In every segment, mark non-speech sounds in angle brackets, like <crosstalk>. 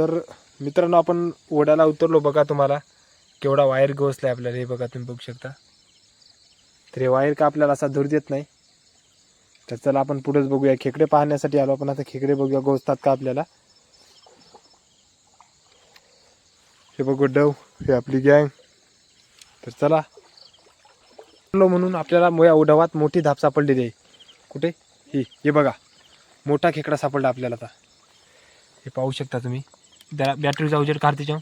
तर मित्रांनो आपण ओढ्याला उतरलो बघा तुम्हाला. केवढा वायर गोसला आपल्याला हे बघा तुम्ही बघू शकता. तर हे वायर का आपल्याला असा दूर देत नाही? तर चला आपण पुढेच बघूया. खेकडे पाहण्यासाठी आलो आपण आता खेकडे बघूया गोसतात का आपल्याला? हे बघू डव हे आपली गँग. तर चला. म्हणून आपल्याला मुया उडवात मोठी धाप सापडलेली आहे कुठे? ही हे बघा. मोठा खेकडा सापडला आपल्याला आता. हे पाहू शकता तुम्ही. जरा बॅटरीचा उजेड काढ त्याच्यावर.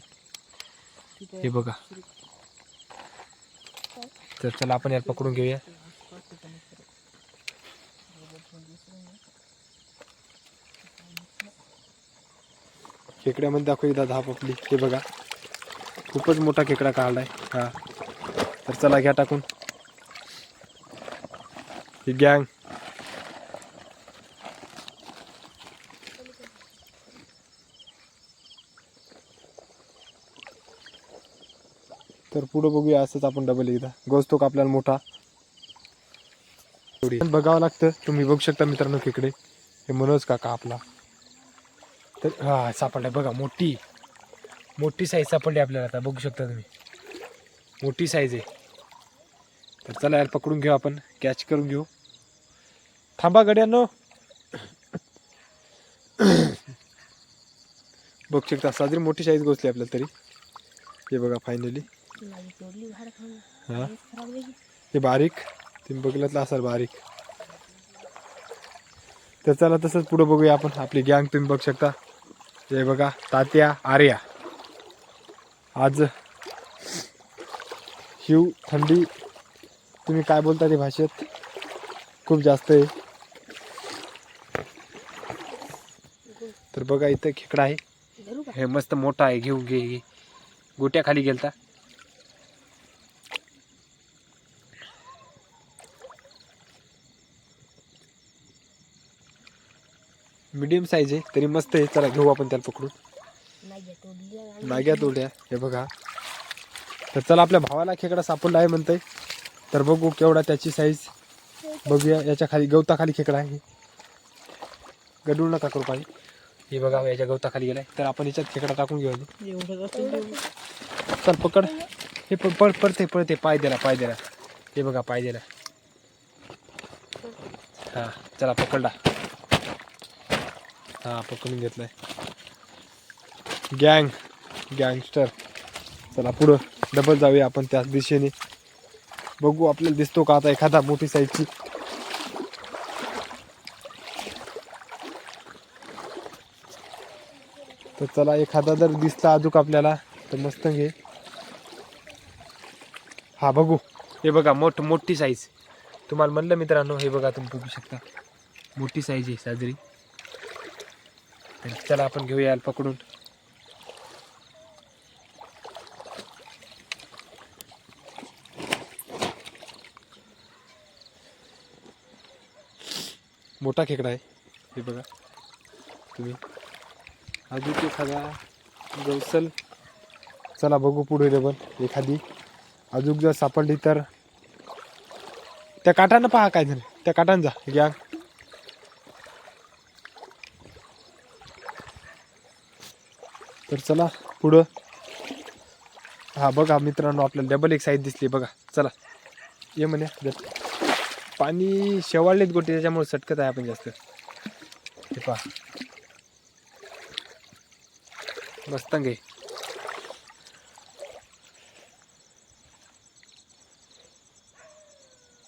हे बघा. तर चला आपण याला पकडून घेऊया. खेकड्यामध्ये दाखव एकदा धाप आपली. हे बघा. खूपच मोठा खेकडा काढलाय. हा. तर चला घ्या टाकून. ही गँग तर पुढं बघूया असंच आपण डबल एकदा. गोचतो का आपल्याला मोठा. बघावं लागतं. तुम्ही बघू शकता मित्रांनो तिकडे. हे मनोज काका आपला. तर हा सापडलाय. बघा मोठी. मोठी साईज सापडली आपल्याला आता. बघू शकता तुम्ही. मोठी साईज आहे. तर चला यार पकडून घेऊ आपण. कॅच करून घेऊ. थांबा गड्यांनो. <coughs> बघू शकता साजरी मोठी साईज घोसली आपल्याला तरी. हे बघा फायनली हा? हे बारीक? तुम्ही बघितलं असाल बारीक. तर चला तसंच पुढं बघूया आपण. आपली गँग तुम्ही बघू शकता. हे बघा तात्या आर्या. आज हिव थंडी. तुम्ही काय बोलता ते भाषेत? खूप जास्त आहे. तर बघा इथं खेकडा आहे. हे मस्त मोठा आहे. घेऊ घे घे. गोट्या खाली गेलता. मीडियम साईज आहे तरी मस्त आहे. चला घेऊ आपण त्याला पकडून. नाग्या तोड्या. हे बघा. तर चला आपल्या भावाला खेकडा सापडला आहे म्हणतंय. तर बघू केवढा त्याची साईज बघूया याच्या खाली गवताखाली खेकडा आहे. गडूळ नका करू पाणी. हे बघा याच्या गवताखाली गेलाय. तर आपण याच्यात खेकडा टाकून घेऊ चल पकड. हे प- पळ पडते पळते. पाय द्याला पाय द्याला हे बघा पाय द्याला हा चला पकडला हा पकडून घेतलाय. गँग गँगस्टर चला पुढं डबल जाऊया आपण त्याच दिशेने. बघू आपल्याला दिसतो का आता एखादा मोठी साईजची तर चला एखादा जर दिसला अजूक आपल्याला तर मस्त घे. हा बघू. हे बघा मोठ मोठी साईज तुम्हाला म्हणलं मित्रांनो हे बघा तुम्ही बघू शकता. मोठी साईज आहे साजरी. आणि त्याला आपण घेऊया याला पकडून. मोठा खेकडा आहे. हे बघा. तुम्ही. अजून एखादा गौसल. चला बघू पुढे डबल एखादी. अजून जर सापडली तर. त्या काटानं पहा काय झालं. त्या काटानं जा घ्या. तर चला पुढं. हा बघा मित्रांनो आपल्याला डबल एक साईज दिसली बघा. चला. ये म्हणे जर पाणी शेवाळलेत गोटी त्याच्यामुळे सटकत आहे आपण जास्त. हे पहा. मस्त घे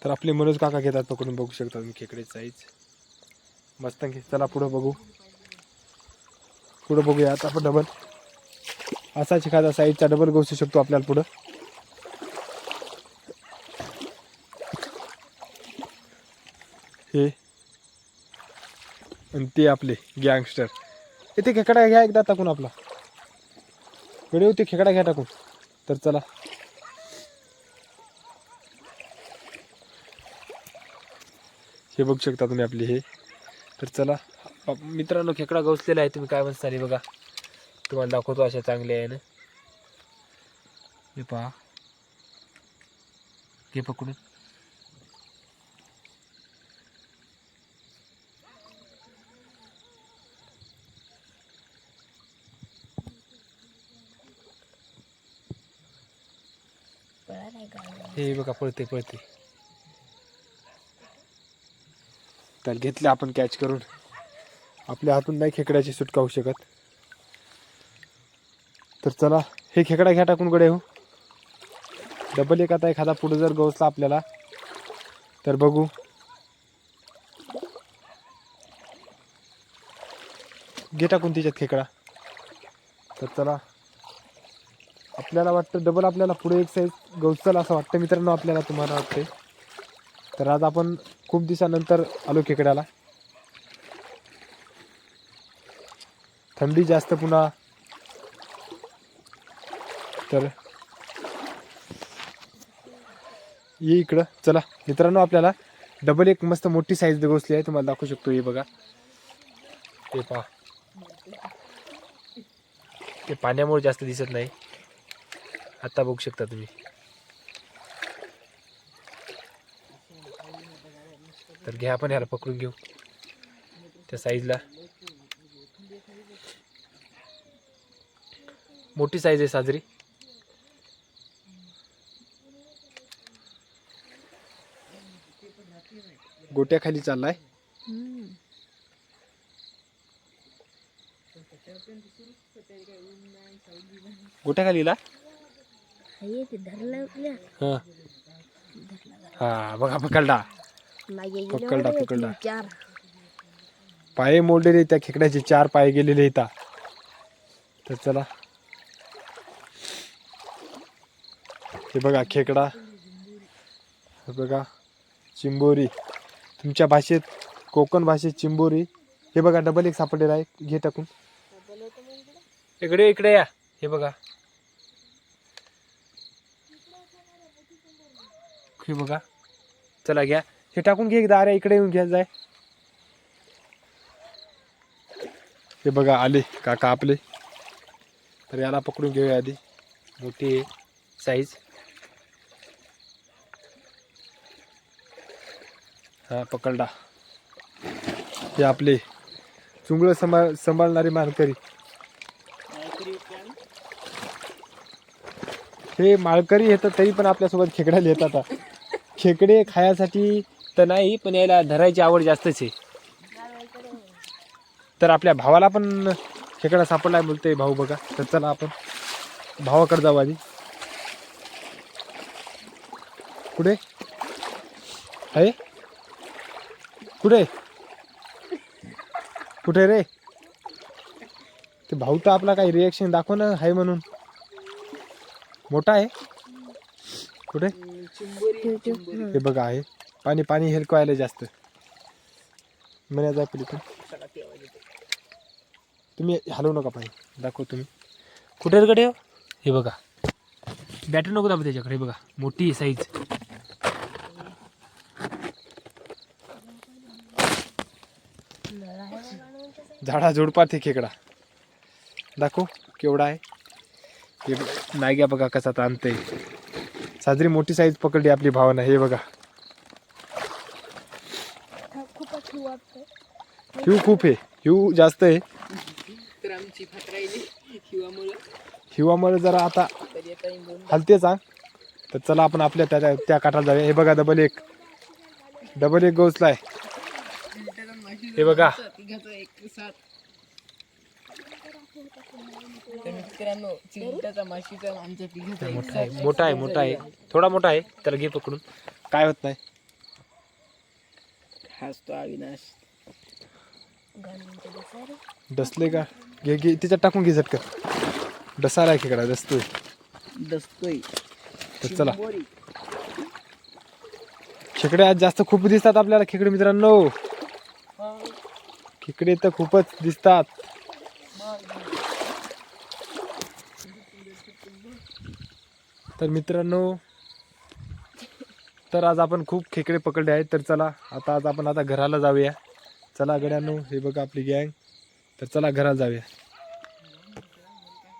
तर आपले मनोज काका घेतात पकडून बघू शकता तुम्ही खेकडे साईज मस्त घे चला पुढं बघू. पुढं बघूया. आता आपण डबल असाच एखादा साईजचा डबल गोसू शकतो आपल्याला पुढं. हे. आणि ते आपले गँगस्टर इथे खेकडा घ्या एकदा टाकून आपला. व्हिडिओ ते खेकडा घ्या टाकून. तर चला. हे बघू शकता तुम्ही आपले हे. तर चला. मित्रांनो खेकडा गवसलेला आहे. तुम्ही काय म्हणता बघा. तुम्हाला दाखवतो अशा चांगल्या आहे ना हे पहा. हे पकडून. हे बघा पळते पळते तर घेतले आपण कॅच करून. आपल्या हातून नाही खेकड्याची सुटका होऊ शकत. तर चला हे खेकडा घ्या टाकून गडे हो. डबल एक आता एखादा पुढे जर गवसला आपल्याला तर बघू. घे टाकून तिच्यात खेकडा. तर चला. आपल्याला वाटतं डबल आपल्याला पुढे एक साईज गवसल असं वाटतं मित्रांनो आपल्याला तुम्हाला वाटते तर आज आपण खूप दिवसानंतर आलो खेकड्याला. थंडी जास्त पुन्हा तर ये इकडं. चला मित्रांनो आपल्याला डबल एक मस्त मोठी साईज गोसली आहे. तुम्हाला दाखवू शकतो हे बघा. हे पहा. ते पाण्यामुळे जास्त दिसत नाही. आत्ता बघू शकता तुम्ही. तर घ्या आपण ह्याला पकडून घेऊ. त्या साईजला मोठी साईज आहे साजरी. गोट्याखाली चाललाय. गोट्याखालीला? हा. हा बघा पकडला पकडला, पकडला. पाय मोडलेले त्या खेकड्याचे चार पाय गेलेले इथं. तर चला. हे बघा खेकडा. हे बघा. चिंबोरी. तुमच्या भाषेत कोकण भाषेत चिंबोरी. हे बघा डबल एक सापडलेला आहे. घे टाकून. इकडे इकडे या. हे बघा. हे बघा. चला घ्या. हे टाकून घे एकदा. अरे इकडे येऊन घ्या जाय. हे बघा आले. काका आपले. तर याला पकडून घेऊया आधी. मोठी आहे. साईज. हा पकडला. हे आपले चुंगळं सांभाळ सांभाळणारे मालकरी हे माळकरी येतात तरी पण आपल्यासोबत खेकड्याला येतात खेकडे खायासाठी तर नाही पण याला धरायची आवड जास्तच आहे. तर आपल्या भावाला पण खेकडा सापडलाय बोलते भाऊ बघा. तर चला आपण भावाकडे जाऊ आधी. कुठे? आहे? कुठे? कुठे रे? ते भाऊ तर आपला काही रिएक्शन दाखव ना आहे म्हणून. मोठा आहे. कुठे? हे बघा आहे. पाणी पाणी हेलको जास्त. म्हणे जा पलीकडे तुम्ही हलवू नका पाणी. दाखव तुम्ही. कुठे कडे हे बघा. बॅटरी नको दाबा त्याच्याकडे बघा. मोठी साईज झाडा झुडपात हे खेकडा. दाखव केवढा आहे. हे नाग्या बघा कसा ताणतंय. साजरी मोठी साईज पकडली आपली भावना हे बघा. हिव खूप आहे. हिव जास्त आहे. तर आमची फातराईली हिवामुळं. हिवामुळे जरा आता हलते सांग तर चला आपण आपल्या त्या त्या- काठाला जाऊया. हे बघा डबल एक. डबल एक गोचलाय मिनिटाचा माशी हे बघा तिघाचा एक सात तर मित्रांनो चिंताचा माशीचा आमच्या तिघाचा एक मोठा आहे. मोठा आहे. मोठा आहे थोडा मोठा आहे त्याला घे पकडून. काय होत नाही? अविनाश डसले का? घे घे तिच्यात टाकून घे झटकन. डसाला आहे खेकडा डसतोय. दसतोय तर चला. खेकडे आज जास्त खूप दिसतात आपल्याला खेकडे मित्रांनो. खेकडे तर खूपच दिसतात. तर मित्रांनो तर आज आपण खूप खेकडे पकडले आहेत. तर चला आता आज आपण आता घराला जाऊया. चला गड्यांनो हे बघा आपली गँग. तर चला घराला जाऊया.